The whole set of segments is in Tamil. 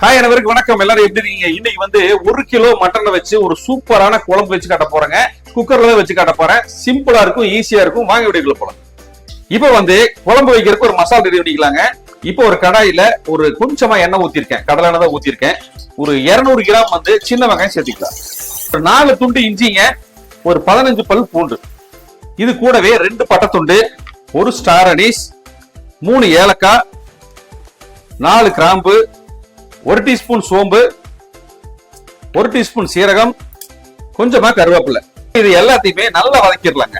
ஹாய் அனைவருக்கு வணக்கம். எல்லாரும் எப்படி இருக்கீங்க? இன்னைக்கு வந்து ஒரு கிலோ மட்டனை வச்சு ஒரு சூப்பரான குழம்பு வச்சு காட்ட போறேங்க. குக்கர்ல தான் வச்சு காட்ட போறேன். சிம்பிளா இருக்கும் ஈஸியா இருக்கும். வாங்க வீடியோக்குள்ள போலாம். இப்போ வந்து குழம்பு வைக்கிறதுக்கு ஒரு மசாலா ரெடி பண்ணிக்கலாங்க. இப்போ ஒரு கடாயில ஒரு கொஞ்சமா எண்ணெய் ஊத்திருக்கேன். கடலை எண்ணெய் தான் ஊத்திருக்கேன். ஒரு 200 கிராம் வந்து சின்ன வெங்காயம் சேர்த்துக்கலாம். ஒரு நாலு துண்டு இஞ்சிங்க ஒரு பதினஞ்சு பல் பூண்டு. இது கூடவே ரெண்டு பட்டத்துண்டு ஒரு ஸ்டார் அனீஸ் மூணு ஏலக்காய் நாலு கிராம்பு ஒரு டீஸ்பூன் சோம்பு ஒரு டீஸ்பூன் சீரகம் கொஞ்சமா கருவேப்பிலை. இது எல்லாத்தையுமே நல்லா வதக்கிடலாங்க.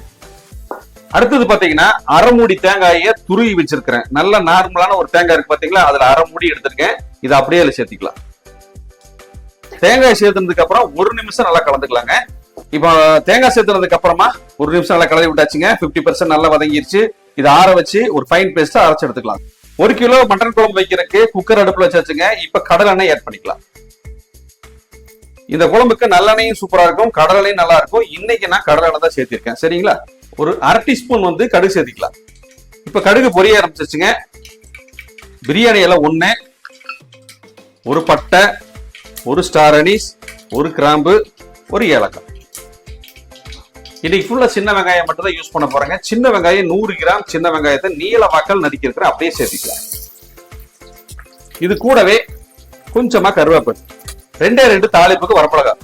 அடுத்தது பாத்தீங்கன்னா அரைமூடி தேங்காயை துருவி வச்சிருக்கிறேன். நல்ல நார்மலான ஒரு தேங்காய் இருக்கு பாத்தீங்களா? அதுல அரைமூடி எடுத்திருக்கேன். இதை அப்படியே அதுல சேர்த்துக்கலாம். தேங்காய் சேர்த்துனதுக்கு அப்புறம் ஒரு நிமிஷம் நல்லா கலந்துக்கலாங்க. இப்போ தேங்காய் சேர்த்துனதுக்கு அப்புறமா ஒரு நிமிஷம் நல்லா கலந்து விட்டாச்சுங்க. 50% பர்சன்ட் நல்லா வதங்கிருச்சு. இதை ஆற வச்சு ஒரு ஃபைன் பேஸ்டா அரைச்சு எடுத்துக்கலாம். ஒரு கிலோ மட்டன் குழம்பு வைக்கிறதுக்கு குக்கர் அடுப்புல வச்சாச்சுங்க. இப்ப கடல் எண்ணெய் ஆட் பண்ணிக்கலாம். இந்த குழம்புக்கு நல்லெண்ணெயும் சூப்பரா இருக்கும் கடலையும் நல்லா இருக்கும். இன்னைக்கு நான் கடல் எண்ணெய் தான் சேர்த்திருக்கேன். சரிங்களா? ஒரு அரை டீஸ்பூன் வந்து கடுகு சேர்த்திக்கலாம். இப்ப கடுகு பொரிய ஆரம்பிச்சிருச்சுங்க. பிரியாணி எல்லாம் ஒன்று ஒரு பட்டை ஒரு ஸ்டார் அனீஸ் ஒரு கிராம்பு ஒரு ஏலக்காய். இன்னைக்கு ஃபுல்லா சின்ன வெங்காயம் மட்டும் தான் யூஸ் பண்ண போறாங்க. சின்ன வெங்காயம் நூறு கிராம் சின்ன வெங்காயத்தை நீல வாக்கல் நடிக்கிற அப்படியே சேர்த்துக்கலாம் இது கூடவே கொஞ்சமா கருவேப்பிலை. ரெண்டே ரெண்டு தாளிப்புக்கு வரப்பழகா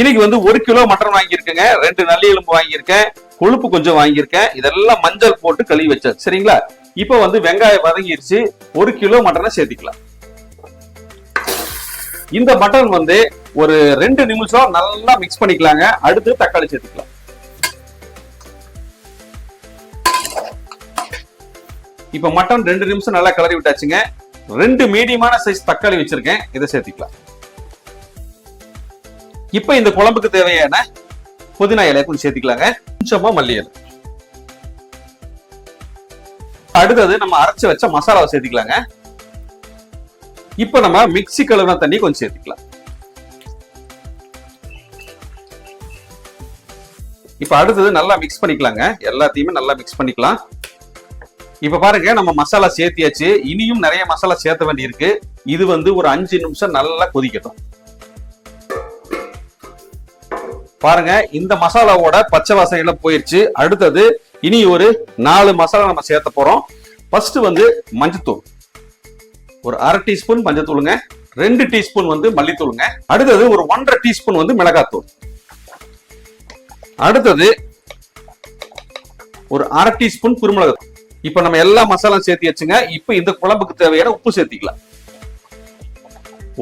இன்னைக்கு வந்து ஒரு கிலோ மட்டன் வாங்கியிருக்கேங்க. ரெண்டு நல்லி எலும்பு வாங்கியிருக்கேன். கொழுப்பு கொஞ்சம் வாங்கியிருக்கேன். இதெல்லாம் மஞ்சள் போட்டு கழுவி வச்சேன் சரிங்களா? இப்போ வந்து வெங்காயம் வதங்கிருச்சு. ஒரு கிலோ மட்டனை சேர்த்திக்கலாம். இந்த மட்டன் வந்து ஒரு ரெண்டு நிமிஷம் நல்லா மிக்ஸ் பண்ணிக்கலாங்க. அடுத்து தக்காளி சேர்த்துக்கலாம். இப்ப மட்டன் ரெண்டு நிமிஷம் நல்லா கிளறி விட்டாச்சுங்க. ரெண்டு மீடியமான சைஸ் தக்காளி வச்சிருக்கேன். இதை சேர்த்துக்கலாம். இப்ப இந்த குழம்புக்கு தேவையான புதினா இலையை கொஞ்சம் சேர்த்துக்கலாங்க. கொஞ்சமா மல்லி இலை. அடுத்தது நம்ம அரைச்சு வச்ச மசாலாவை சேர்த்துக்கலாங்க. இப்ப நம்ம மிக்ஸி கழுவின தண்ணி கொஞ்சம் சேர்த்துக்கலாம். இப்ப அடுத்தது நல்லா மிக்ஸ் பண்ணிக்கலாங்க. எல்லாத்தையுமே நல்லா மிக்ஸ் பண்ணிக்கலாம். இப்ப பாருங்க நம்ம மசாலா சேர்த்தியாச்சு. இனியும் நிறைய மசாலா சேர்த்த வேண்டி இருக்கு இது வந்து ஒரு அஞ்சு நிமிஷம் நல்லா கொதிக்கட்டும். பாருங்க இந்த மசாலாவோட பச்சை வாசனையில போயிருச்சு. அடுத்தது இனி ஒரு நாலு மசாலா நம்ம சேர்த்த போறோம். ஃபர்ஸ்ட் வந்து மஞ்சத்தூள். ஒரு அரை டீஸ்பூன் மஞ்சத்தூளுங்க ரெண்டு டீஸ்பூன் வந்து மல்லித்தூளுங்க. அடுத்தது ஒரு ஒன்றரை டீஸ்பூன் வந்து மிளகாத்தூள். அடுத்தது ஒரு அரை டீஸ்பூன் குருமிளகு இப்ப நம்ம எல்லா மசாலா சேர்த்து வச்சுங்க. இப்ப இந்த குழம்புக்கு தேவையான உப்பு சேர்த்திக்கலாம்.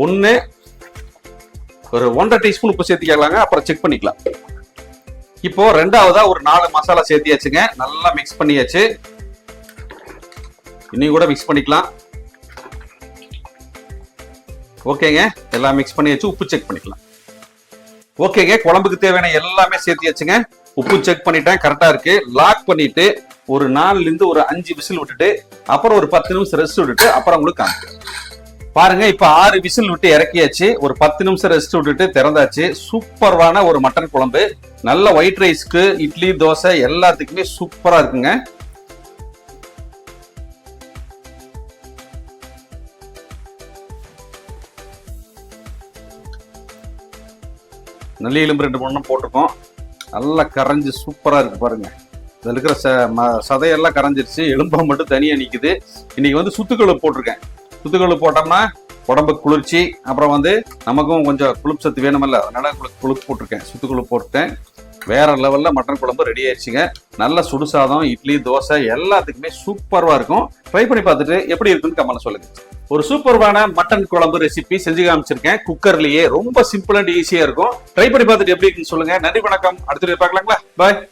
ஒன்னு ஒரு ஒன்றரை டீஸ்பூன் உப்பு சேர்த்திக்கலாங்க. அப்புறம் செக் பண்ணிக்கலாம். இப்போ ரெண்டாவதா ஒரு நாலு மசாலா சேர்த்தியாச்சுங்க. நல்லா மிக்ஸ் பண்ணியாச்சு. இன்னும் கூட மிக்ஸ் பண்ணிக்கலாம். ஓகேங்க? எல்லாம் மிக்ஸ் பண்ணியாச்சு உப்பு செக் பண்ணிக்கலாம். ஓகேங்க? குழம்புக்கு தேவையான எல்லாமே சேர்த்தியாச்சுங்க உப்பு செக் பண்ணிட்டேன். கரெக்டா இருக்கு. லாக் பண்ணிட்டு ஒரு நாலுல இருந்து ஒரு அஞ்சு விசில் விட்டுட்டு அப்புறம் ஒரு பத்து நிமிஷம் ரெஸ்ட் விட்டுட்டு அப்புறம் உங்களுக்கு காமிக்கிறேன். பாருங்க இப்ப ஆறு விசில் விட்டு இறக்கியாச்சு. ஒரு பத்து நிமிஷம் ரெஸ்ட் விட்டுட்டு திறந்தாச்சு. சூப்பரான ஒரு மட்டன் குழம்பு. நல்ல ஒயிட் ரைஸ்க்கு இட்லி தோசை எல்லாத்துக்குமே சூப்பரா இருக்குங்க. நல்லி எலும்பு ரெண்டு மூணு போட்டிருக்கோம். நல்லா கரைஞ்சி சூப்பராக இருக்குது பாருங்கள் இதில் இருக்கிற ச ம- சதையெல்லாம் கரைஞ்சிருச்சு. எலும்பாக மட்டும் தனியாக நிற்குது இன்னைக்கு வந்து சுத்துக்கொழு போட்டிருக்கேன். சுத்துக்கொழு போட்டோம்னா உடம்புக்கு குளிர்ச்சி அப்புறம் வந்து நமக்கும் கொஞ்சம் குளிப்பு சத்து வேணுமில்ல. அதனால் உங்களுக்கு கொழுப்பு போட்டிருக்கேன். சுத்துக்கொழு போட்டுட்டேன் வேறு லெவலில் மட்டன் குழம்பு ரெடி ஆயிடுச்சுங்க. நல்ல சுடுசாதம் இட்லி தோசை எல்லாத்துக்குமே சூப்பராக இருக்கும். ட்ரை பண்ணி பார்த்துட்டு எப்படி இருக்குன்னு கமெண்ட் சொல்லுங்கள் ஒரு சூப்பர்வான மட்டன் குழம்பு ரெசிபி செஞ்சு காமிச்சிருக்கேன். குக்கர்லயே ரொம்ப சிம்பிள் அண்ட் ஈஸியா இருக்கும். ட்ரை பண்ணி பார்த்துட்டு எப்படி இருக்குன்னு சொல்லுங்க. நன்றி வணக்கம். அடுத்த பார்க்கலாங்களா? பாய்